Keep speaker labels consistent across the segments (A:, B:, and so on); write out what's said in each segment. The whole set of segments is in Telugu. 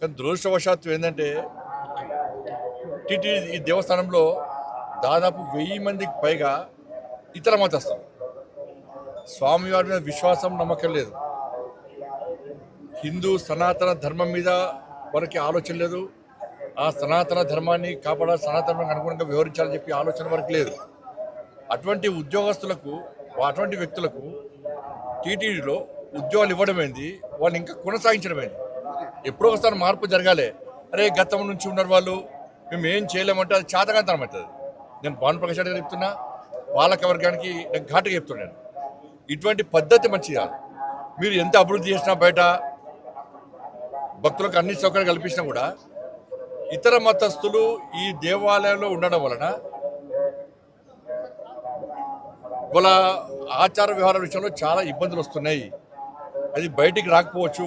A: కానీ దురదృష్టవశాత్తు ఏంటంటే టీటీ ఈ దేవస్థానంలో దాదాపు వెయ్యి మందికి పైగా ఇతర మతస్థులు. స్వామివారి మీద విశ్వాసం నమ్మకం లేదు. హిందూ సనాతన ధర్మం మీద వారికి ఆలోచన లేదు. ఆ సనాతన ధర్మాన్ని కాపాడాలి సనాతనానికి అనుగుణంగా వివరించాలని చెప్పి ఆలోచన వరకు లేదు. అటువంటి ఉద్యోగస్తులకు అటువంటి వ్యక్తులకు టీటీడీలో ఉద్యోగాలు ఇవ్వడమేంది? వాళ్ళు ఇంకా కొనసాగించడమైంది? ఎప్పుడో ఒకసారి మార్పు జరగాలి. అరే గతం నుంచి ఉన్నారు వాళ్ళు. మేము ఏం చేయలేమంటే అది చేతగాంతనం అవుతుంది. నేను భాను ప్రకాష్ రెడ్డి గారు చెప్తున్నా పాలక వర్గానికి నేను ఘాటుగా చెప్తున్నాను ఇటువంటి పద్ధతి మంచిది కాదు. మీరు ఎంత అభివృద్ధి చేసినా బయట భక్తులకు అన్ని సౌకర్యాలు కల్పించినా కూడా ఇతర మతస్థులు ఈ దేవాలయంలో ఉండడం వలన వాళ్ళ ఆచార వ్యవహార విషయంలో చాలా ఇబ్బందులు వస్తున్నాయి. అది బయటికి రాకపోవచ్చు.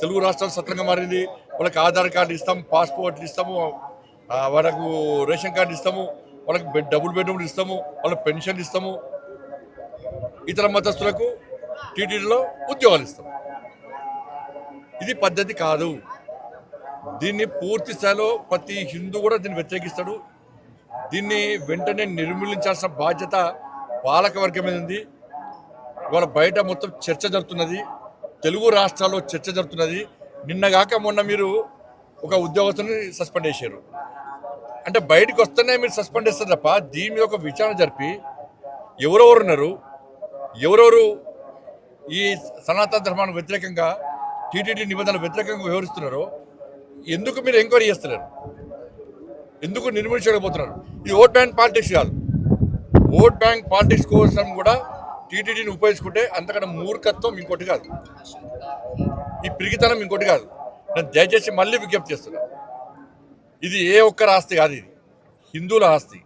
A: తెలుగు రాష్ట్రాలు సత్రంగా మారింది. వాళ్ళకి ఆధార్ కార్డు ఇస్తాము పాస్పోర్ట్లు ఇస్తాము వాళ్ళకు రేషన్ కార్డు ఇస్తాము వాళ్ళకి బెడ్ డబుల్ బెడ్రూమ్లు ఇస్తాము వాళ్ళకి పెన్షన్ ఇస్తాము. ఇతర మతస్థులకు టీటీడీలో ఉద్యోగాలు ఇస్తాము ఇది పద్ధతి కాదు. దీన్ని పూర్తి స్థాయిలో ప్రతి హిందూ కూడా దీన్ని వ్యతిరేకిస్తాడు. దీన్ని వెంటనే నిర్మూలించాల్సిన బాధ్యత పాలక వర్గం మీద ఉంది. ఇవాళ బయట మొత్తం చర్చ జరుగుతున్నది. తెలుగు రాష్ట్రాల్లో చర్చ జరుగుతున్నది. నిన్నగాక మొన్న మీరు ఒక ఉద్యోగస్తుని సస్పెండ్ చేశారు. అంటే బయటకు వస్తేనే మీరు సస్పెండ్ చేస్తారు తప్ప దీని మీద ఒక విచారణ జరిపి ఎవరెవరు ఉన్నారు ఎవరెవరు ఈ సనాతన ధర్మానికి వ్యతిరేకంగా టీటీడీ నిబంధనలు వ్యతిరేకంగా వ్యవహరిస్తున్నారో ఎందుకు మీరు ఎంక్వైరీ చేస్తున్నారు ఎందుకు నిర్మించలేకపోతున్నారు ఇది ఓట్ బ్యాంక్ పాలిటిక్స్ కాదు ఓట్ బ్యాంక్ పాలిటిక్స్ కోసం కూడా టీటీడీని ఉపయోగించుకుంటే అంతకన్నా మూర్ఖత్వం ఇంకోటి కాదు. ఈ పిరిగితనం ఇంకోటి కాదు. నేను దయచేసి మళ్ళీ విజ్ఞప్తి చేస్తున్నా. ఇది ఏ ఒక్కరి ఆస్తి కాదు ఇది. హిందువుల ఆస్తి.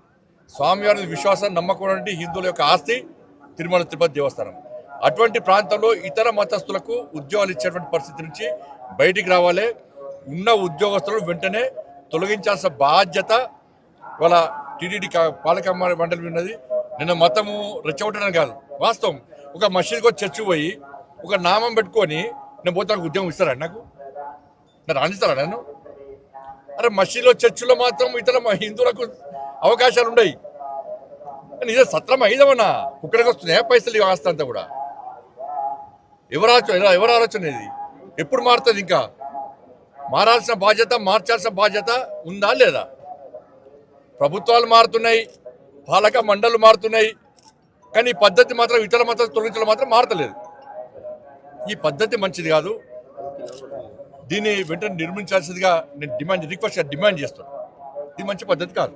A: స్వామివారి విశ్వాసం నమ్మకం హిందువుల యొక్క ఆస్తి తిరుమల తిరుపతి దేవస్థానం. అటువంటి ప్రాంతంలో ఇతర మతస్థులకు ఉద్యోగాలు ఇచ్చేటువంటి పరిస్థితి నుంచి బయటికి రావాలి. ఉన్న ఉద్యోగస్తులను వెంటనే తొలగించాల్సిన బాధ్యత వాళ్ళ టీడీడీ పాలక మండలి ఉన్నది. నిన్న మతము రెచ్చగొట్టడం కాదు. వాస్తవం. ఒక మసీద్కి వచ్చి చర్చి పోయి ఒక నామం పెట్టుకొని నేను పోతే నాకు ఉద్యోగం ఇస్తారా నాకు? నేను రాణిస్తారా నన్ను? అరే మసీద్లో చర్చిలో మాత్రం ఇతర హిందువులకు అవకాశాలు ఉన్నాయి కానీ ఇదే సత్రం ఐదవనా కుక్కడికి వస్తున్నాయా పైసలు ఆస్తి అంతా కూడా? ఎవరు ఆలోచన ఎవరు ఆలోచన ఇది? ఎప్పుడు మారుతుంది ఇంకా? మారాల్సిన బాధ్యత మార్చాల్సిన బాధ్యత ఉందా లేదా? ప్రభుత్వాలు మారుతున్నాయి పాలక మండళ్ళు మారుతున్నాయి. కానీ ఈ పద్ధతి మాత్రం ఇతర మత తొలగించడం మాత్రం మారతలేదు. ఈ పద్ధతి మంచిది కాదు. దీన్ని వెంటనే నిర్మించాల్సిందిగా నేను డిమాండ్ రిక్వెస్ట్ డిమాండ్ చేస్తాను ఇది మంచి పద్ధతి కాదు.